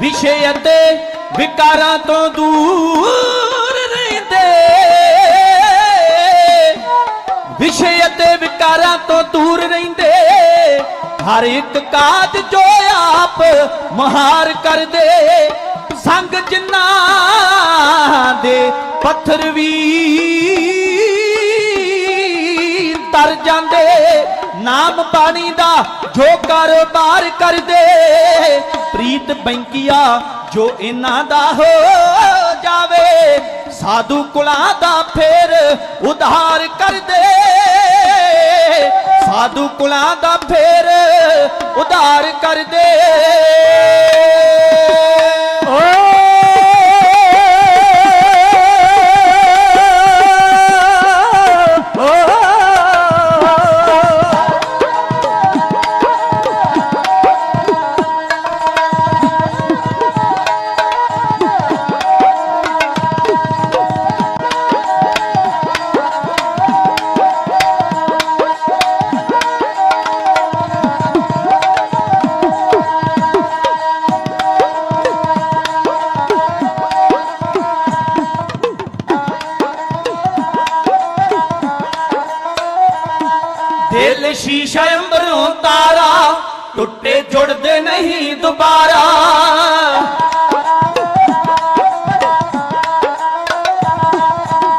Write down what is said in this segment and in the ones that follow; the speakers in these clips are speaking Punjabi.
ਵਿਸ਼ੇ ਅਤੇ ਵਿਕਾਰਾਂ ਤੋਂ ਦੂਰ ਰਹਿੰਦੇ। ਵਿਸ਼ੇ ਅਤੇ ਵਿਕਾਰਾਂ ਤੋਂ ਦੂਰ ਰਹਿੰਦੇ। ਹਰ ਇੱਕ ਕਾਜ ਜੋ ਆਪ ਮਹਾਰ ਕਰਦੇ। ਸੰਗ ਜਿਨ੍ਹਾਂ ਦੇ ਪੱਥਰ ਵੀ ਨਾਮ ਬਾਣੀ ਦਾ ਜੋ ਕਾਰੋਬਾਰ ਕਰਦੇ। ਪ੍ਰੀਤ ਬੈਂਕੀਆ ਜੋ ਇਹਨਾਂ ਦਾ ਹੋ ਜਾਵੇ। ਸਾਧੂ ਕੁਲਾਂ ਦਾ ਫੇਰ ਉਧਾਰ ਕਰਦੇ। ਸਾਧੂ ਕੁਲਾਂ ਦਾ ਫੇਰ ਉਧਾਰ ਕਰਦੇ।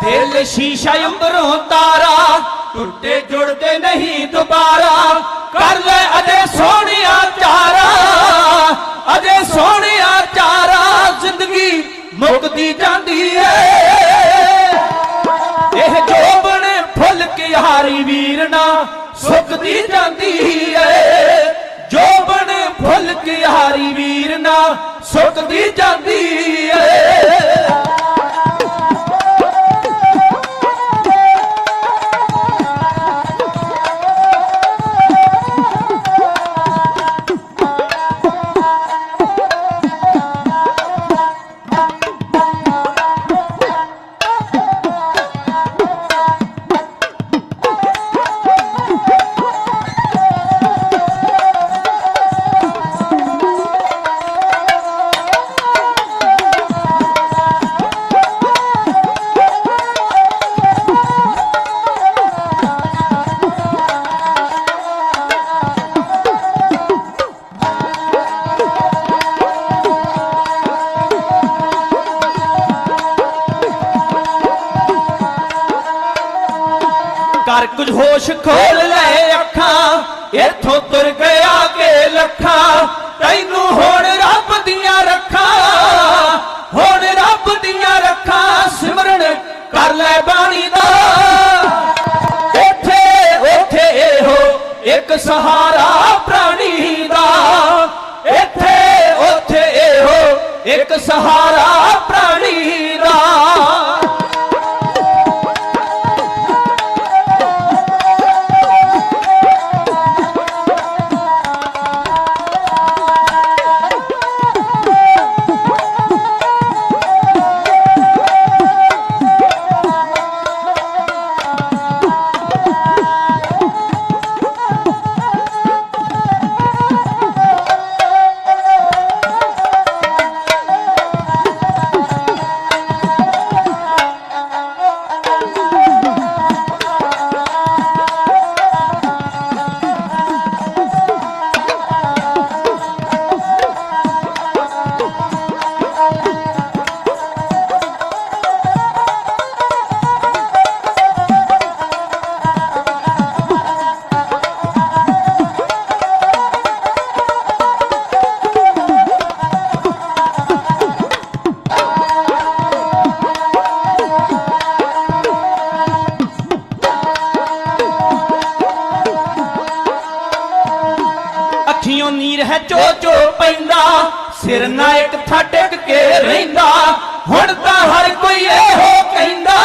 ਦਿਲ ਸ਼ੀਸ਼ਾ ਅੰਬਰੋਂ ਤਾਰਾ, ਟੁੱਟੇ ਜੁੜਦੇ ਨਹੀਂ ਦੁਬਾਰਾ। ਕਰ ਲੈ ਅਜੇ ਸੋਹਣਿਆ ਚਾਰਾ, ਅਜੇ ਸੋਹਣਿਆ ਚਾਰਾ, ਜ਼ਿੰਦਗੀ ਮੁੱਕਦੀ ਜਾਂਦੀ ਏ। ਇਹ ਜੋਬਨ ਫੁੱਲ ਕੇ ਹਾਰੀ ਵੀਰ ਨਾ ਸੁੱਕਦੀ ਜਾਂਦੀ ਏ। ਜੋਬਨ ਫੁੱਲ ਕੇ ਹਾਰੀ ਵੀਰ ਨਾ ਸੁੱਕਦੀ ਜਾਂਦੀ ਕਰ ਕੁਝ ਹੋਸ਼ ਖੋਲ ਲੈ ਅੱਖਾਂ ਇੱਥੋਂ ਤੁਰ ਗਿਆ ਕੇ ਲੱਖਾਂ ਤੈਨੂੰ ਹੁਣ ਰੱਬ ਅੱਖੀਓਂ ਨੀਰ ਹੈ ਚੋ ਚੋ ਪੈਂਦਾ, ਸਿਰ ਨਾ ਇੱਕ ਥਾ ਕੇ ਰਹਿੰਦਾ। ਹੁਣ ਤਾਂ ਹਰ ਕੋਈ ਇਹੋ ਕਹਿੰਦਾ,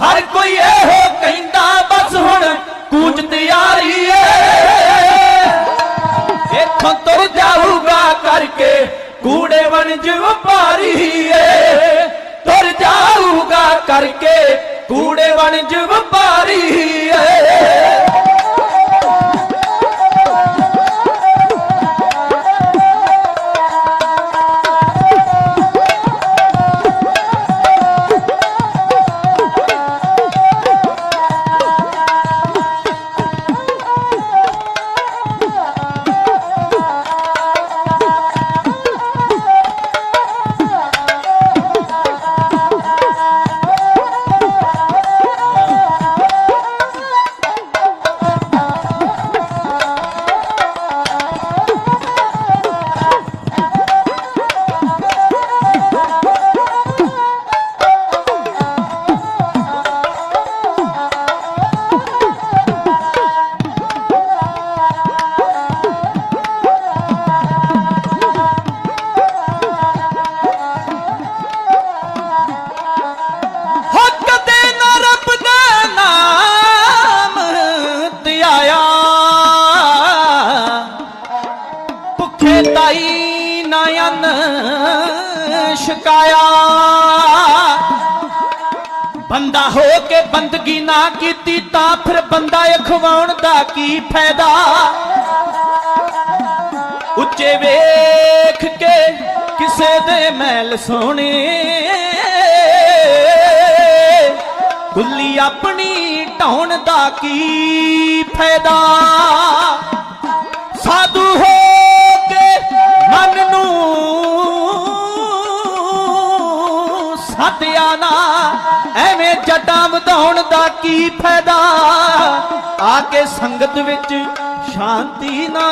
ਹਰ ਕੋਈ ਇਹੋ ਕਹਿੰਦਾ, ਬਸ ਹੁਣ ਕੂਚ ਤਿਆਰੀ ਏ ਇੱਥੋਂ ਤੁਰ ਜਾਊਗਾ ਕਰਕੇ ਕੂੜੇ ਵਣਜ ਵਪਾਰੀ ਏ ਤੁਰ ਜਾਊਗਾ ਕਰਕੇ ਕੂੜੇ ਵਣਜ ਵਪਾਰੀ ਏ ਛਕਾਇਆ ਬੰਦਾ ਹੋ ਕੇ ਬੰਦਗੀ ਨਾ ਕੀਤੀ ਤਾਂ ਫਿਰ ਬੰਦਾ ਖਵਾਉਣ ਦਾ ਕੀ ਫਾਇਦਾ? ਉੱਚੇ ਵੇਖ ਕੇ ਕਿਸੇ ਦੇ ਮੈਲ ਸੋਹਣੇ। ਕੁੱਲੀ ਆਪਣੀ ਢਾਉਣ ਦਾ ਕੀ ਫਾਇਦਾ? ਨੂੰ ਸਤਿਆ ਨਾ, ਐਵੇਂ ਜਟਾਂ ਵਧਾਉਣ ਦਾ ਕੀ ਫਾਇਦਾ? ਆ ਕੇ ਸੰਗਤ ਵਿੱਚ ਸ਼ਾਂਤੀ ਨਾ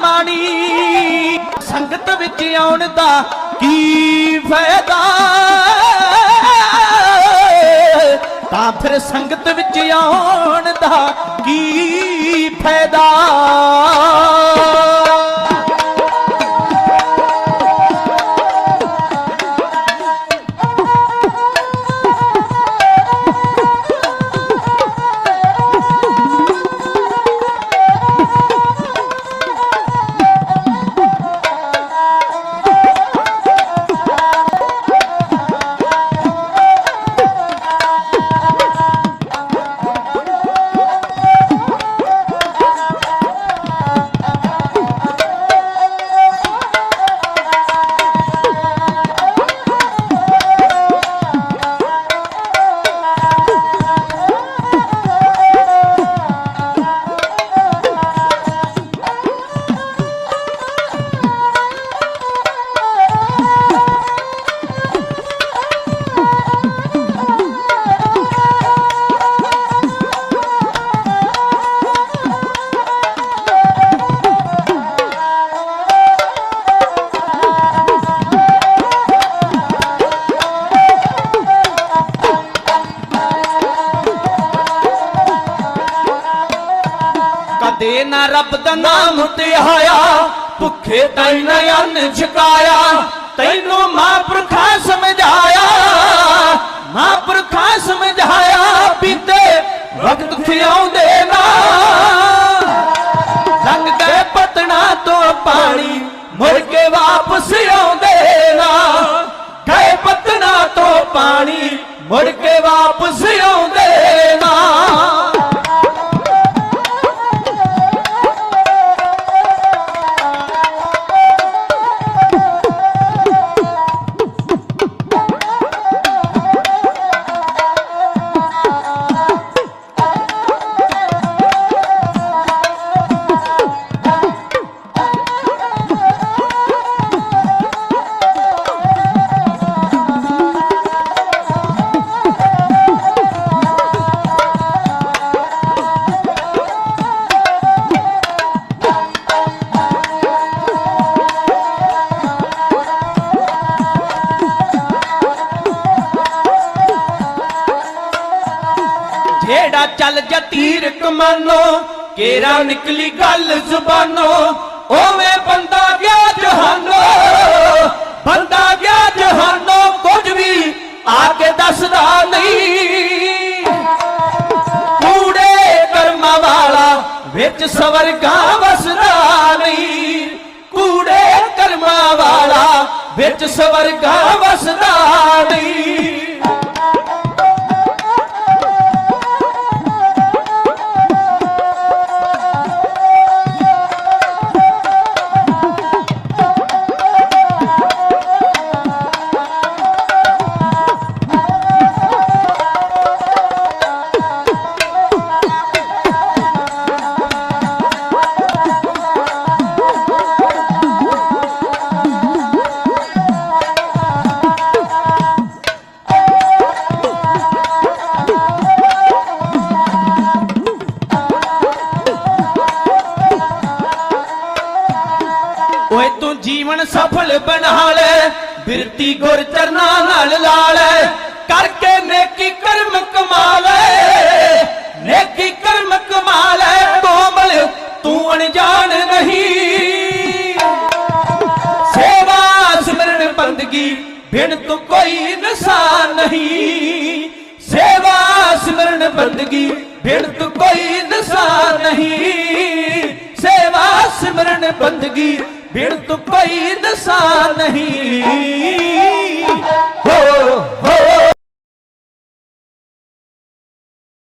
ਮਾਣੀ। ਸੰਗਤ ਵਿੱਚ ਆਉਣ ਦਾ ਕੀ ਫਾਇਦਾ? ਤਾਂ ਫਿਰ ਸੰਗਤ ਵਿੱਚ ਆਉਣ ਦਾ ਕੀ ਫਾਇਦਾ? ਰੱਬ ਦਾ ਨਾਮ ਧਿਆਇਆ ਭੁੱਖੇ ਤੈਨ ਅੰਨ ਛਕਾਇਆ ਤੈਨੂੰ ਮਾਂ ਮਹਾਂਪੁਰਖਾਂ ਸਮਝਾਇਆ ਜਿਹੜਾ ਚੱਲ ਜਤੀਰ ਕਮਾਨੋ, ਕੇਰਾ ਨਿਕਲੀ ਗੱਲ ਜ਼ੁਬਾਨੋ, ਓਵੇਂ ਬੰਦਾ ਗਿਆ ਜਹਾਨੋ, ਬੰਦਾ ਗਿਆ ਜਹਾਨੋ, ਕੁਝ ਵੀ ਆ ਕੇ ਦੱਸਦਾ ਨਹੀਂ। ਕੂੜੇ ਕਰਮਾਂ ਵਾਲਾ ਵਿੱਚ ਸਵਰਗਾਂ ਵਸਦਾ ਨਹੀਂ। ਕੂੜੇ ਕਰਮਾਂ ਵਾਲਾ ਵਿੱਚ ਸਵਰਗਾਂ ਵਸਦਾ ਨਹੀਂ। ਓਏ ਤੂੰ ਜੀਵਨ ਸਫਲ ਬਣਾ ਲੈ, ਬਿਰਤੀ ਗੁਰ ਚਰਨਾਂ ਨਾਲ ਲਾ ਲੈ ਕਰਕੇ ਨੇਕੀ ਕਰਮ ਕਮਾ ਲੈ, ਨੇਕੀ ਕਰਮ ਕਮਾ ਲੈ। ਕੋਮਲ, ਤੂੰ ਅਣਜਾਣ ਨਹੀਂ। ਸੇਵਾ ਸਿਮਰਨ ਬੰਦਗੀ ਬਿਨ ਤੂੰ ਕੋਈ ਨਸਾ ਨਹੀਂ। ਸੇਵਾ ਸਿਮਰਨ ਬੰਦਗੀ ਬਿਨ ਤੂੰ ਕੋਈ ਨਸਾ ਨਹੀਂ। ਸੇਵਾ ਸਿਮਰਨ ਬੰਦਗੀ ਬਿਰਤ ਕੋਈ ਦਸਾ ਨਹੀਂ। ਹੋ ਹੋ।